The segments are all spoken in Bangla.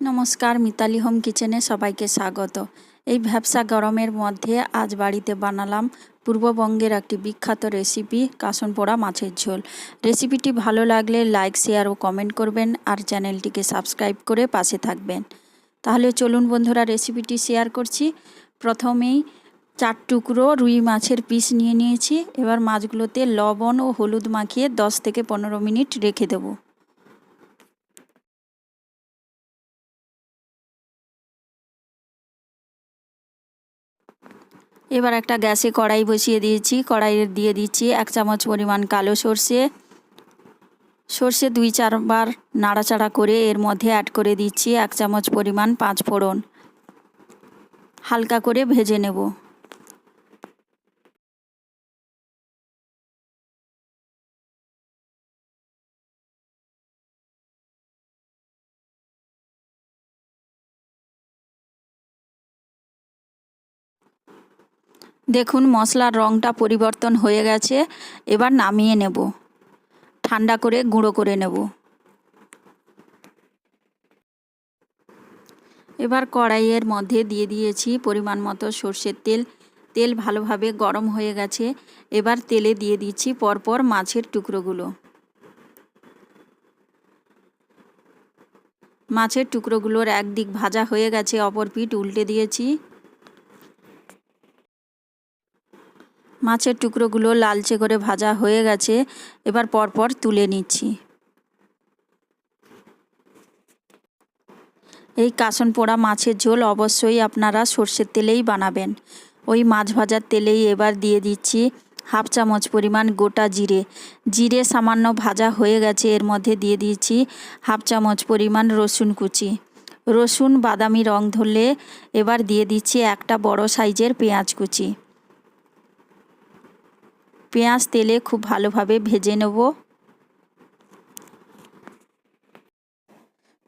নমস্কার, মিতালি হোম কিচেনে সবাইকে স্বাগত। এই ভ্যাবসা গরমের মধ্যে আজ বাড়িতে বানালাম পূর্ববঙ্গের একটি বিখ্যাত রেসিপি কাসন পোড়া মাছের ঝোল। রেসিপিটি ভালো লাগলে লাইক, শেয়ার ও কমেন্ট করবেন আর চ্যানেলটিকে সাবস্ক্রাইব করে পাশে থাকবেন। তাহলে চলুন বন্ধুরা রেসিপিটি শেয়ার করছি। প্রথমেই চার টুকরো রুই মাছের পিস নিয়ে নিয়েছি। এবার মাছগুলোতে লবণ ও হলুদ মাখিয়ে দশ থেকে পনেরো মিনিট রেখে দেবো। এবার একটা গ্যাসে কড়াই বসিয়ে দিয়েছি। কড়াইয়ে দিয়ে দিচ্ছি এক চামচ পরিমাণ কালো সর্ষে। সর্ষে দুই চারবার নাড়াচাড়া করে এর মধ্যে অ্যাড করে দিচ্ছি এক চামচ পরিমাণ পাঁচ ফোড়ন। হালকা করে ভেজে নেব। দেখুন, মশলার রঙটা পরিবর্তন হয়ে গেছে, এবার নামিয়ে নেব। ঠান্ডা করে গুঁড়ো করে নেব। এবার কড়াইয়ের মধ্যে দিয়ে দিয়েছি পরিমাণ মতো সর্ষের তেল। তেল ভালোভাবে গরম হয়ে গেছে, এবার তেলে দিয়ে দিচ্ছি পরপর মাছের টুকরোগুলো। মাছের টুকরোগুলোর একদিক ভাজা হয়ে গেছে, অপর পিঠ উল্টে দিয়েছি। মাছের টুকরোগুলো লালচে করে ভাজা হয়ে গেছে, এবার পরপর তুলে নিচ্ছি। এই কাসন পোড়া মাছের ঝোল অবশ্যই আপনারা সর্ষের তেলেই বানাবেন। ওই মাছ ভাজার তেলেই এবার দিয়ে দিচ্ছি হাফ চামচ পরিমাণ গোটা জিরে। জিরে সামান্য ভাজা হয়ে গেছে, এর মধ্যে দিয়ে দিয়েছি হাফ চামচ পরিমাণ রসুন কুচি। রসুন, বাদামি রং ধরলে এবার দিয়ে দিচ্ছি একটা বড় সাইজের পেঁয়াজ কুচি। পেঁয়াজ তেলে খুব ভালোভাবে ভেজে নেব।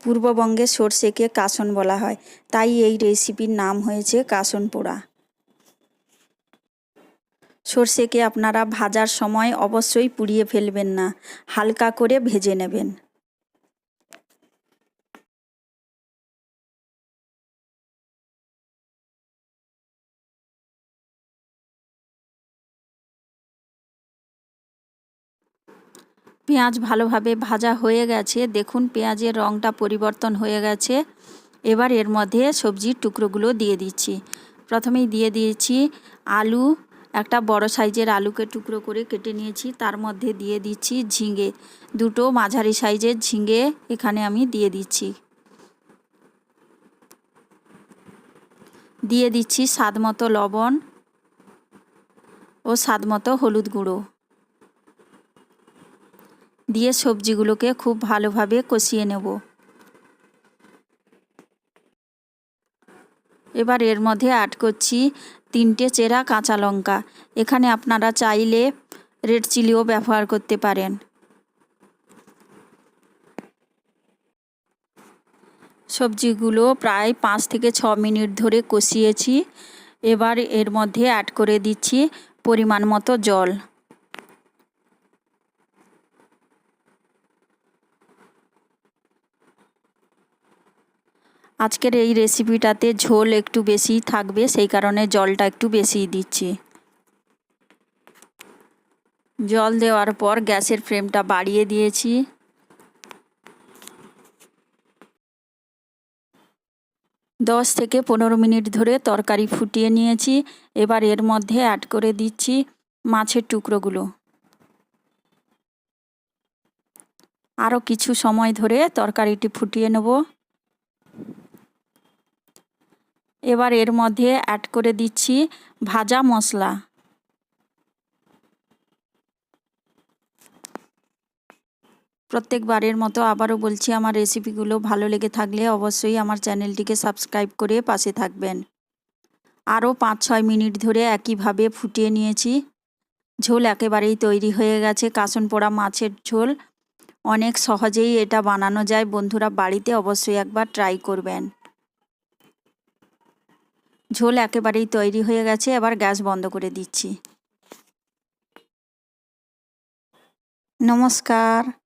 পূর্ববঙ্গে সর্ষেকে কাসন বলা হয়, তাই এই রেসিপির নাম হয়েছে কাসন পোড়া। সর্ষেকে আপনারা ভাজার সময় অবশ্যই পুড়িয়ে ফেলবেন না, হালকা করে ভেজে নেবেন। পেঁয়াজ ভালোভাবে ভাজা হয়ে গেছে। দেখুন, পেঁয়াজের রঙটা পরিবর্তন হয়ে গেছে। এবার এর মধ্যে সবজির টুকরোগুলো দিয়ে দিচ্ছি। প্রথমেই দিয়ে দিয়েছি আলু। একটা বড় সাইজের আলুকে টুকরো করে কেটে নিয়েছি। তার মধ্যে দিয়ে দিচ্ছি ঝিঙে। দুটো মাঝারি সাইজের ঝিঙে এখানে আমি দিয়ে দিচ্ছি। দিয়ে দিচ্ছি স্বাদ মতো লবণ ও স্বাদ মতো হলুদ গুঁড়ো। দিয়ে সবজিগুলোকে খুব ভালোভাবে কষিয়ে নেব। এবার এর মধ্যে অ্যাড করছি তিনটে চেরা কাঁচা লঙ্কা। এখানে আপনারা চাইলে রেড চিলিও ব্যবহার করতে পারেন। সবজিগুলো প্রায় পাঁচ থেকে ছ মিনিট ধরে কষিয়েছি। এবার এর মধ্যে অ্যাড করে দিচ্ছি পরিমাণ মতো জল। আজকের এই রেসিপিটাতে ঝোল একটু বেশি থাকবে, সেই কারণে জলটা একটু বেশি দিচ্ছি। জল দেওয়ার পর গ্যাসের ফ্লেমটা বাড়িয়ে দিয়েছি। দশ থেকে পনেরো মিনিট ধরে তরকারি ফুটিয়ে নিয়েছি। এবার এর মধ্যে অ্যাড করে দিচ্ছি মাছের টুকরোগুলো। আরও কিছু সময় ধরে তরকারিটি ফুটিয়ে নেব। এবার এর মধ্যে অ্যাড করে দিচ্ছি ভাজা মশলা। প্রত্যেকবারের মতো আবারও বলছি, আমার রেসিপিগুলো ভালো লেগে থাকলে অবশ্যই আমার চ্যানেলটিকে সাবস্ক্রাইব করে পাশে থাকবেন। আরও পাঁচ ছয় মিনিট ধরে একইভাবে ফুটিয়ে নিয়েছি। ঝোল একেবারেই তৈরি হয়ে গেছে, কাসন পোড়া মাছের ঝোল। অনেক সহজেই এটা বানানো যায়, বন্ধুরা বাড়িতে অবশ্যই একবার ট্রাই করবেন। ঝোল একেবারেই তৈরি হয়ে গেছে এবার গ্যাস বন্ধ করে দিচ্ছি। নমস্কার।